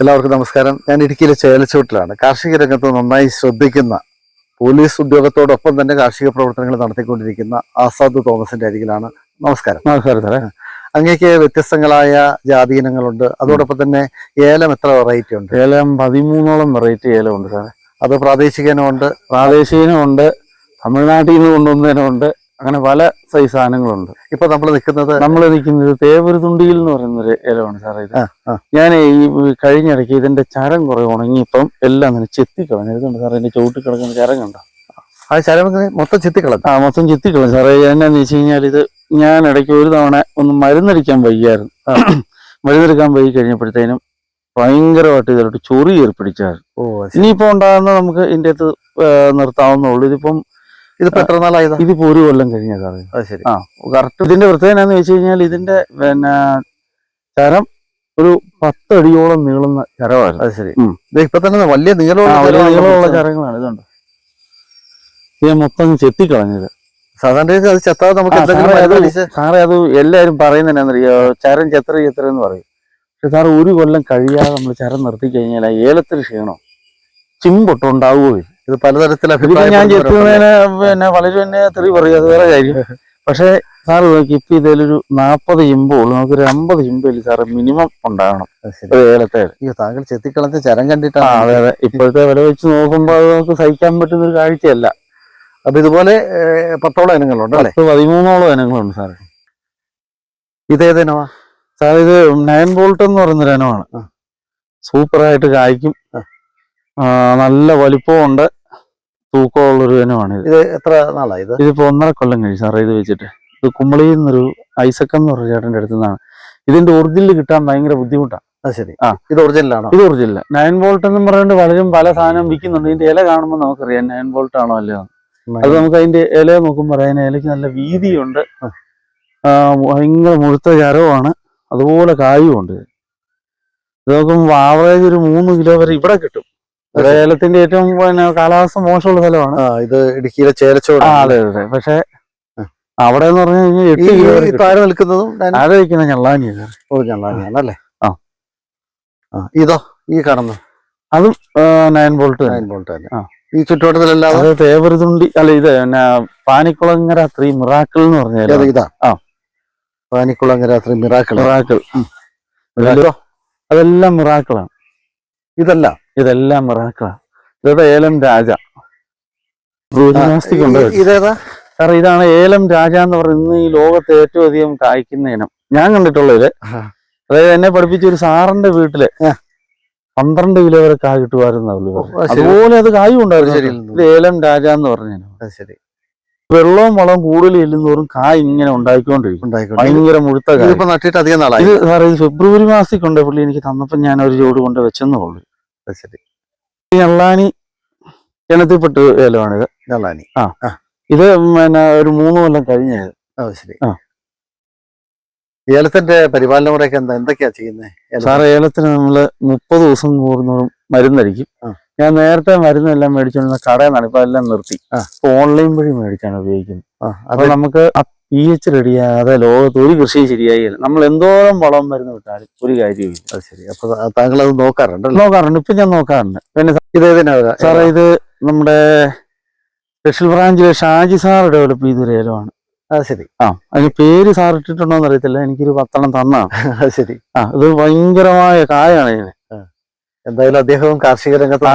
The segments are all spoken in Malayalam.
എല്ലാവർക്കും നമസ്കാരം. ഞാൻ ഇടുക്കിയിലെ ചേലച്ചുവട്ടിലാണ് കാർഷിക രംഗത്ത് നന്നായി ശ്രദ്ധിക്കുന്ന പോലീസ് ഉദ്യോഗത്തോടൊപ്പം തന്നെ കാർഷിക പ്രവർത്തനങ്ങൾ നടത്തിക്കൊണ്ടിരിക്കുന്ന ആസാദ് തോമസിന്റെ അരികിലാണ്. നമസ്കാരം. നമസ്കാരം സാറേ. അങ്ങേക്ക് വ്യത്യസ്തങ്ങളായ ജാതി ഇനങ്ങളുണ്ട്. അതോടൊപ്പം തന്നെ ഏലം എത്ര വെറൈറ്റി ഉണ്ട്? ഏലം പതിമൂന്നോളം വെറൈറ്റി ഏലം ഉണ്ട് സാറേ. അത് പ്രാദേശികനുമുണ്ട് പ്രാദേശികനുമുണ്ട് പ്രാദേശികനുണ്ട് തമിഴ്നാട്ടിൽ നിന്ന് കൊണ്ടുവന്നതിനുണ്ട് അങ്ങനെ പല സൈസ് സാധനങ്ങളുണ്ട്. ഇപ്പൊ നമ്മൾ നിൽക്കുന്നത് നമ്മൾ നിൽക്കുന്നത് തേവരുതുണ്ടിയിൽ എന്ന് പറയുന്ന ഒരു ഏലമാണ് സാറേ ഇത്. ഞാൻ ഈ കഴിഞ്ഞിടയ്ക്ക് ഇതിന്റെ ചരം കുറെ ഉണങ്ങിയപ്പം എല്ലാം അങ്ങനെ ചെത്തിക്കളഞ്ഞു. ഇതുണ്ട് സാറേ എന്റെ ചുവട്ടിൽ കിടക്കുന്ന ചരം കണ്ടോ? ആ ചരം മൊത്തം ചെത്തിക്കളഞ്ഞു. ആ മൊത്തം ചെത്തിക്കളഞ്ഞു. സാറേ എന്നാന്ന് വെച്ച് കഴിഞ്ഞാൽ ഇത് ഞാൻ ഇടയ്ക്ക് ഒരു തവണ ഒന്ന് മരുന്നടിക്കാൻ വയ്യായിരുന്നു. മരുന്നെടുക്കാൻ പോയി കഴിഞ്ഞപ്പോഴത്തേനും ഭയങ്കരമായിട്ട് ഇതിലോട്ട് ചൊറി ഏർപ്പിടിച്ചായിരുന്നു. ഇനിയിപ്പോ ഉണ്ടാകുന്ന നമുക്ക് ഇതിന്റെ അകത്ത് നിർത്താവുന്നുള്ളൂ ഇതിപ്പം ഇതിപ്പോ എത്ര നാളായതാ? ഇതിപ്പോ ഒരു കൊല്ലം കഴിഞ്ഞ സാറേ. അത് ശരി. ആ കറക്റ്റ് ഇതിന്റെ പ്രത്യേകത എന്താന്ന് വെച്ച് കഴിഞ്ഞാൽ ഇതിന്റെ പിന്നെ ചരം ഒരു പത്തടിയോളം നീളുന്ന ചരമായിരുന്നു. അത് ശരി. ഇത് ഇപ്പൊ തന്നെ വലിയ നീളമുള്ള നീളമുള്ള ചരങ്ങളാണ്. ഇതുണ്ട്. ഇത് മൊത്തം ചെത്തിക്കളഞ്ഞത്. സാധാരണ അത് ചെത്താതെ നമുക്ക് സാറേ, അത് എല്ലാരും എല്ലാവരും പറയുന്നത് എന്നാന്നറിയോ ചരം ചെത്ര ചെത്ര എന്ന് പറയും. പക്ഷെ സാറ് ഒരു കൊല്ലം കഴിയാതെ നമ്മൾ ചരം നിർത്തി കഴിഞ്ഞാൽ ഏലത്തിൽ ഏലത്തിന് ക്ഷീണം ചിമ്പൊട്ടുണ്ടാവുകയോ ഇല്ല. ഇത് പലതരത്തിൽ ഞാൻ. ചെത്തുന്നതിന് പിന്നെ വളരെ തന്നെ തെറി പറയും. അത് വേറെ കാര്യം. പക്ഷെ സാറ് നോക്കി ഇപ്പൊ ഇതിലൊരു നാപ്പത് ഇമ്പോൾ നമുക്ക് ഒരു അമ്പത് ചിമ്പിൽ സാറ്? മിനിമം ഉണ്ടാകണം ഏലത്തെ. അയ്യോ താങ്കൾ ചെത്തിക്കളത്തെ ചരം കണ്ടിട്ടാണ് അതെ അതെ. ഇപ്പോഴത്തെ വില വെച്ച് നോക്കുമ്പോൾ അത് നമുക്ക് സഹിക്കാൻ പറ്റുന്ന ഒരു കാഴ്ചയല്ല. അപ്പൊ ഇതുപോലെ പത്തോളം ഇനങ്ങളുണ്ട് അല്ലെ? പതിമൂന്നോളം ഇനങ്ങളുണ്ട് സാറേ. ഇതേതിനവാ സാർ ഇത് നയൻ ബോൾട്ട് എന്ന് പറയുന്ന ഇനമാണ്. സൂപ്പറായിട്ട് കായ്ക്കും. നല്ല വലിപ്പമുണ്ട് തൂക്കമുള്ളൊരു ഇനമാണ് ഇത്. എത്ര നാളായി ഇത്? ഇതിപ്പോ ഒന്നര കൊല്ലം കഴിഞ്ഞു സാറേ ഇത് വെച്ചിട്ട്. ഇത് കുമ്പളിയിൽ നിന്നൊരു ഐസക്കം എന്ന് പറഞ്ഞ ചേട്ടന്റെ അടുത്ത് നിന്നാണ് ഇതിന്റെ ഒറിജിനൽ കിട്ടാൻ ഭയങ്കര ബുദ്ധിമുട്ടാണ്. അത് ശരി. ആ. ഇത് ഒറിജിനലാണോ ഇത് ഒറിജിനൽ നയൻ ബോൾട്ട് എന്ന് പറയുന്നത് പലരും പല സാധനം വിൽക്കുന്നുണ്ട്. ഇതിന്റെ ഇല കാണുമ്പോൾ നമുക്കറിയാം നയൻ ബോൾട്ട് ആണോ അല്ലയോ അത് നമുക്ക് അതിന്റെ ഇല നോക്കുമ്പോൾ പറയാൻ ഇലയ്ക്ക് നല്ല വീതിയുണ്ട്. ഭയങ്കര മുഴുത്ത ചരവുമാണ്. അതുപോലെ കായുമുണ്ട്. ഇത് നോക്കുമ്പോൾ ആവറേജ് ഒരു മൂന്ന് കിലോ വരെ ഇവിടെ കിട്ടും. ഏലത്തിന്റെ ഏറ്റവും പിന്നെ കാലാവസ്ഥ മോശമുള്ള സ്ഥലമാണ്. ഇത് ഇടുക്കിയിലെ ചേലച്ചോട്. അതെ അതെ പക്ഷെ അവിടെ എന്ന് പറഞ്ഞു കഴിഞ്ഞാൽ എട്ട് കിലോ താഴെ നിൽക്കുന്നതും ആരെ നിൽക്കുന്ന ഞള്ളാനിയാണ് ആ. ഇതോ ഈ അതും നയൻ ബോൾട്ട് നയൻ ബോൾട്ട് തന്നെ. ആ. ഈ ചുറ്റുവട്ടത്തിലല്ലാതെ അത് തേവരുതുണ്ടി അല്ല ഇത് പിന്നെ പാനിക്കുളങ്ങര ത്രീ മിറാക്കിൾ എന്ന് പറഞ്ഞാൽ ഇതാ? ആ. Panikkulangara three miracle. മിറാക്കിൾ? അതെല്ലാം മിറാക്കിളാണ്. ഇതല്ല? ഇതെല്ലാം മിറാക്കിളാണ് ഇതേതാ ഏലം രാജ. ഇതേതാ? സാർ ഇതാണ് ഏലം രാജ എന്ന് പറയുന്നത് ഈ ലോകത്ത് ഏറ്റവും അധികം കായ്ക്കുന്ന ഇനം. ഞാൻ കണ്ടിട്ടുള്ള ഇത്. ആ. അതായത് എന്നെ പഠിപ്പിച്ച ഒരു സാറിന്റെ വീട്ടിൽ. പന്ത്രണ്ട് കിലോ വരെ കായ് കിട്ടുമായിരുന്നു അതുപോലെ അത് കായും ഉണ്ടായിരുന്നു. ഇത് ഏലം രാജ എന്ന് പറഞ്ഞ. ശരി. വെള്ളവും വളവും കൂടുതൽ ഇല്ലെന്നോറും കായ് ഇങ്ങനെ ഉണ്ടായിക്കൊണ്ടിരിക്കും. ഭയങ്കര മുഴുത്ത കായ്. നട്ടിട്ട് അധികം നാളായി. ഇത് സാറേ ഫെബ്രുവരി മാസത്തിൽ കൊണ്ട് പുള്ളി എനിക്ക് തന്നപ്പോൾ ഞാൻ ഒരു ജോഡ് കൊണ്ട് വെച്ചെന്നേ ഞള്ളാനി അത് ഏലമാണ് ഇത്. ഞള്ളാനി. ആ. ഇത് പിന്നെ ഒരു മൂന്ന് കൊല്ലം കഴിഞ്ഞത് ഓ ശരി. ആ. ഏലത്തിന്റെ പരിപാലന മുറയൊക്കെ എന്താ? എന്തൊക്കെയാ ചെയ്യുന്നത് സാറേ ഏലത്തിന് നമ്മൾ മുപ്പത് ദിവസം കൂടുന്നതും മരുന്നടിക്കും. ഞാൻ നേരത്തെ മരുന്നെല്ലാം മേടിച്ചോണ്ടിരുന്ന കടയിൽ നിന്നാണ് ഇപ്പൊ എല്ലാം നിർത്തി. ഓൺലൈൻ വഴി മേടിച്ചാണ് ഉപയോഗിക്കുന്നത് അപ്പൊ നമുക്ക് പി എച്ച് റെഡിയാകാതെ ലോകത്ത് ഒരു കൃഷിയും ശരിയായില്ല. നമ്മൾ എന്തോരം വളം മരുന്ന് വിട്ടാലും ഒരു കാര്യമില്ല അത് ശരി. അപ്പൊ താങ്കൾ അത് നോക്കാറുണ്ട് നോക്കാറുണ്ട്. ഇപ്പൊ ഞാൻ നോക്കാറുണ്ട്. പിന്നെ ഇതേതിനാ സാറേ ഇത് നമ്മുടെ സ്പെഷ്യൽ ബ്രാഞ്ചിലെ ഷാജി സാർ ഡെവലപ്പ് ചെയ്തൊരു ഏലമാണ്. അത് ശരി. ആ അതിന് പേര് സാർ ഇട്ടിട്ടുണ്ടോന്ന് അറിയത്തില്ല. എനിക്കൊരു പത്തെണ്ണം തന്നാണ് അത് ശരി. ആ ഇത് ഭയങ്കരമായ കായാണ് ഇതിന്. എന്തായാലും അദ്ദേഹവും കാർഷിക രംഗത്ത്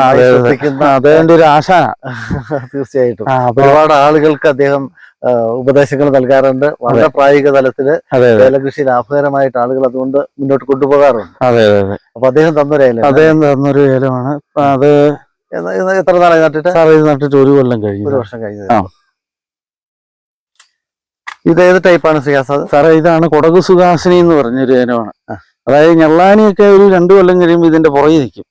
അതെന്റെ ഒരു ആശാന. തീർച്ചയായിട്ടും. ഒരുപാട് ആളുകൾക്ക് അദ്ദേഹം ഉപദേശങ്ങൾ നൽകാറുണ്ട്. വളരെ പ്രായോഗിക തലത്തിൽ ഏലകൃഷി ലാഭകരമായിട്ട് ആളുകൾ അതുകൊണ്ട് മുന്നോട്ട് കൊണ്ടുപോകാറുണ്ട്. അതെ അതെ അപ്പൊ അദ്ദേഹം തന്നൊരു ഏലം അദ്ദേഹം തന്നൊരു ഏലമാണ്. അത് എത്ര നാളായി നട്ടിട്ട്? സാർ ഇത് നട്ടിട്ട് ഒരു കൊല്ലം കഴിഞ്ഞു. ഒരു വർഷം കഴിഞ്ഞു. ഇത് ഏത് ടൈപ്പാണ് ശ്രീയാസാദ് സാറേ ഇതാണ് കൊടകു സുഹാസിനി എന്ന് പറഞ്ഞൊരു ഏലമാണ്. അതായത് ഞെള്ളാനിയൊക്കെ ഒരു രണ്ട് കൊല്ലം കഴിയുമ്പോൾ ഇതിന്റെ പുറകെ നിൽക്കും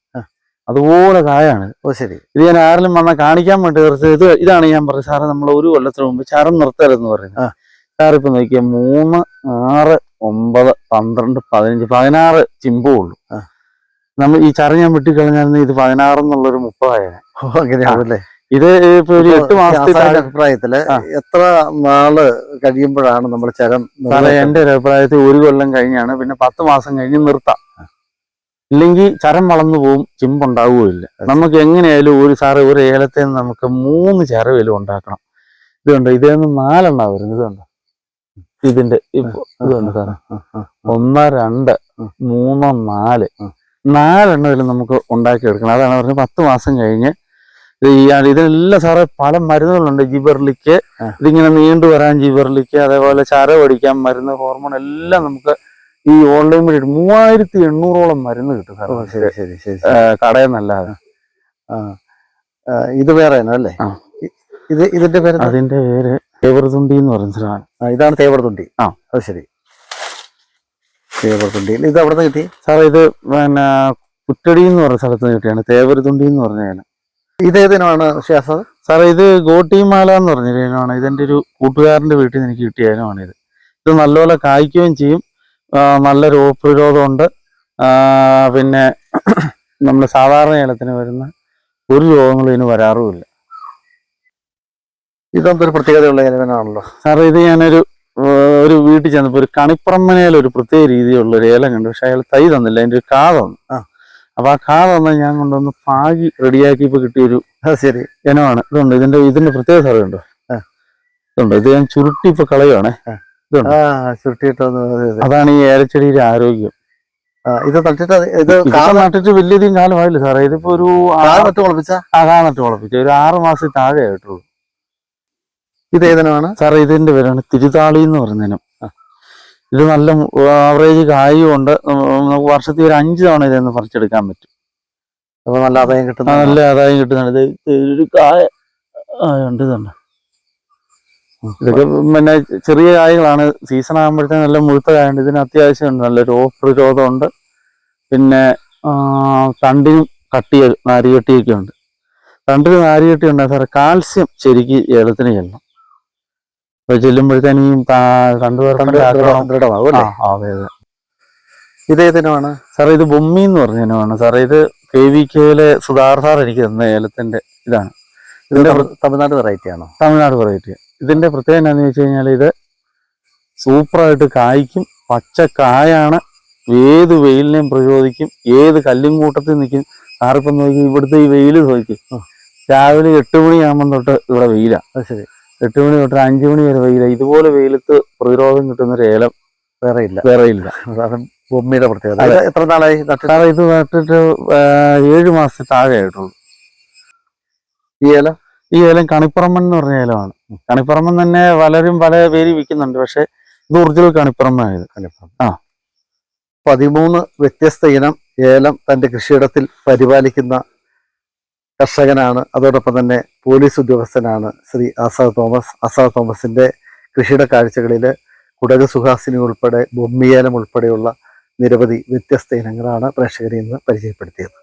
അതുപോലെ കായാണ്. ഓ ശരി. ഇത് ഞാൻ ആരെങ്കിലും വന്നാൽ കാണിക്കാൻ വേണ്ടി നിർത്തി. ഇത് ഇതാണ് ഞാൻ പറഞ്ഞത്. സാറേ നമ്മൾ ഒരു കൊല്ലത്തിന് മുമ്പ് ചരം നിർത്തരുതെന്ന് പറയുന്നത്. ഇപ്പൊ നോക്കിയ മൂന്ന് ആറ് ഒമ്പത് പന്ത്രണ്ട് പതിനഞ്ച് പതിനാറ് ചിമ്പേ ഉള്ളൂ. നമ്മൾ ഈ ചരം ഞാൻ വെട്ടിക്കളഞ്ഞാൽ ഇത് പതിനാറ് എന്നുള്ളൊരു ഓ അങ്ങനെയാണല്ലേ? ഇത് ഇപ്പൊ ഒരു എട്ട് താഴെ- അഭിപ്രായത്തിൽ. എത്ര നാൾ കഴിയുമ്പോഴാണ് നമ്മൾ ചരം എന്റെ ഒരു അഭിപ്രായത്തിൽ ഒരു കൊല്ലം കഴിഞ്ഞാണ് പിന്നെ പത്ത് മാസം കഴിഞ്ഞ് നിർത്താം. ഇല്ലെങ്കിൽ ചരം വളർന്നു പോവും ചിമ്പുണ്ടാവുകയില്ല. നമുക്ക് എങ്ങനെയായാലും ഒരു സാറ് ഒരു ഏലത്തിൽ നിന്ന് നമുക്ക് മൂന്ന് ചരവേലും ഉണ്ടാക്കണം. ഇതുണ്ട് ഇതേന്ന് നാലെണ്ണ വരുന്നത് ഇതുണ്ട് ഇതിന്റെ ഇപ്പൊ ഇതുണ്ട് സാറേ? ഒന്ന് രണ്ട്. മൂന്ന് നാല് നാലെണ്ണ ഇതിൽ നമുക്ക് ഉണ്ടാക്കിയെടുക്കണം. അതാണ് പറഞ്ഞത് പത്ത് മാസം കഴിഞ്ഞ് ഈ ഇതിനെല്ലാം സാറേ പല മരുന്നുകളുണ്ട്. ജിബർലിക്ക് ഇതിങ്ങനെ നീണ്ടു വരാൻ ജിബർലിക്ക് അതേപോലെ ചര പഠിക്കാൻ മരുന്ന് ഹോർമോൺ എല്ലാം നമുക്ക് ഈ ഓൺലൈൻ വഴി. മൂവായിരത്തി എണ്ണൂറോളം മരുന്ന് കിട്ടും സാറേ ശരി ശരി കടയിൽ നിന്നല്ലാതെ ഇത് വേറെ അല്ലേ? ഇത് ഇതിന്റെ പേര് അതിന്റെ പേര് തേവർതുണ്ടി എന്ന് പറയുന്ന സാധനം. ഇതാണ് തേവർതുണ്ടി ആ. അത് ശരി. തേവർതുണ്ടി ഇത് അവിടെ നിന്ന് കിട്ടി? സാറേ ഇത് പിന്നെ കുറ്റടി എന്ന് പറഞ്ഞ സ്ഥലത്ത് നിന്ന് കിട്ടിയാണ്. തേവരുതുണ്ടി എന്ന് പറഞ്ഞ ഇതേതിനാണ് ശ്വാസം സാറേ ഇത് ഗോട്ടിമാല എന്ന് പറഞ്ഞൊരു ഇനമാണ്. ഇതെന്റെ ഒരു കൂട്ടുകാരന്റെ വീട്ടിൽ നിന്ന് എനിക്ക് കിട്ടിയ ഇത് ഇത് നല്ലപോലെ കായ്ക്കുകയും ചെയ്യും. നല്ല രോഗപ്രതിരോധമുണ്ട് ഉണ്ട് പിന്നെ നമ്മൾ സാധാരണ ഏലത്തിന് വരുന്ന ഒരു രോഗങ്ങളും ഇതിന് വരാറുമില്ല. ഇതെന്തൊരു പ്രത്യേകതയുള്ള ഏലവനാണല്ലോ. സാറേ ഇത് ഞാനൊരു ഒരു വീട്ടിൽ ചെന്നപ്പോൾ ഒരു കണിപ്പറമ്പനയിൽ പ്രത്യേക രീതിയിലുള്ള ഒരു ഏലം കണ്ടു. പക്ഷെ അയാൾ തൈ തന്നില്ല. അതിന്റെ ഒരു കാ തന്നു ആ. അപ്പൊ ആ കാർ തന്ന ഞാൻ കൊണ്ടുവന്ന് പാകി റെഡിയാക്കി ഇപ്പൊ കിട്ടിയൊരു ശരി. ഇനമാണ്. ഇതുണ്ട്. ഇതിന്റെ ഇതിന്റെ പ്രത്യേക ആ. ഇതുണ്ട്. ഇത് ഞാൻ ചുരുട്ടി ഇപ്പൊ കളയുവാണേ. അതാണ് ഈ ഏലച്ചെടിയുടെ ആരോഗ്യം. ഇത് നട്ടിട്ട് വലിയധികം ഇത് ആയില്ല കാ നട്ടിട്ട് വലിയധികം കാലമായില്ല സാറേ. ഇതിപ്പോ ഒരു നട്ട് മുളപ്പിച്ച ആ കാ നട്ട് മുളപ്പിച്ചു ഒരു ആറ് മാസം താഴെ ആയിട്ടുള്ളൂ ഇത് ഏതിനാണ്? സാറേ ഇതിന്റെ പേരാണ് തിരുതാളി എന്ന് പറയുന്നതിനും. ഇത് നല്ല ആവറേജ് കായുമുണ്ട് നമുക്ക് വർഷത്തിൽ ഒരു അഞ്ച് തവണ ഇതൊന്ന് പറിച്ചെടുക്കാൻ പറ്റും. അപ്പൊ നല്ല ആദായം കിട്ടുന്ന നല്ല ആദായം കിട്ടുന്നുണ്ട് ഇത് ഒരു കായ ഉണ്ട് തന്നെ ഇതൊക്കെ പിന്നെ ചെറിയ കായകളാണ്. സീസൺ ആകുമ്പോഴത്തേക്കും നല്ല മുഴുത്ത കായുണ്ട്. ഇതിന് അത്യാവശ്യമുണ്ട്. നല്ല രോഗപ്രതിരോധമുണ്ട് പിന്നെ തണ്ടിനും കട്ടി നാരികട്ടിയൊക്കെ ഉണ്ട്. തണ്ടിന് നാരികട്ടി ഉണ്ട്. സാറേ കാൽസ്യം ശരിക്ക് ഏലത്തിന് ചെല്ലണം. ചെല്ലുമ്പോഴത്തേനും അതെ ഇത് സാറേ ഇത് ബൊമ്മി എന്ന് പറഞ്ഞ ഇനമാണ്. സാറേ ഇത് കെ വി കെയിലെ സുധാർ സാർ എനിക്ക് തന്ന ഏലത്തിന്റെ ഇതാണ്. ഇതിന്റെ തമിഴ്നാട് വെറൈറ്റി ആണോ? തമിഴ്നാട് വെറൈറ്റി ഇതിന്റെ പ്രത്യേകത എന്താണെന്ന് വെച്ച് കഴിഞ്ഞാൽ ഇത് സൂപ്പറായിട്ട് കായ്ക്കും. പച്ച കായാണ്. ഏത് വെയിലിനെയും പ്രചോദിക്കും ഏത് കല്ലും കൂട്ടത്തിൽ നിൽക്കും. സാറിപ്പം നോക്കി ഇവിടുത്തെ ഈ വെയിൽ നോക്കി. രാവിലെ എട്ട് മണിയാകുമ്പം തൊട്ട് ഇവിടെ വെയിലാണ് ശരി. എട്ട് മണി തൊട്ട് അഞ്ചു മണി വരെ വെയില ഇതുപോലെ വെയിലത്ത് പ്രതിരോധം കിട്ടുന്ന ഒരു ഏലം വേറെ ഇല്ല. വേറെ ഇല്ല. അതാണ് ഭൂമിയുടെ പ്രത്യേകത. എത്ര നാളായി സാറേ ഇത് നട്ടിട്ട് ഏഴു മാസത്തിൽ താഴെ ആയിട്ടുള്ളൂ. ഈ ഏലം? ഈ ഏലം കണിപ്പറമ്പൻ എന്ന് പറഞ്ഞ ഏലമാണ്. കണിപ്പറമ്പൻ തന്നെ പലരും പല പേര് വിൽക്കുന്നുണ്ട്. പക്ഷെ ഇത് ഒറിജിനൽ കണിപ്പറമ്പായത് കണിപ്പുറം ആ. പതിമൂന്ന് വ്യത്യസ്ത ഇനം ഏലം തന്റെ കൃഷിയിടത്തിൽ പരിപാലിക്കുന്ന കർഷകനാണ്. അതോടൊപ്പം തന്നെ പോലീസ് ഉദ്യോഗസ്ഥനാണ് ശ്രീ ആസാദ് തോമസ്. ആസാദ് തോമസിന്റെ കൃഷിയുടെ കാഴ്ചകളിൽ കുടക് സുഹാസിനി ഉൾപ്പെടെ ബൊമ്മിയേലം ഉൾപ്പെടെയുള്ള നിരവധി വ്യത്യസ്ത ഇനങ്ങളാണ് പ്രേക്ഷകരെ ഇന്ന് പരിചയപ്പെടുത്തിയത്.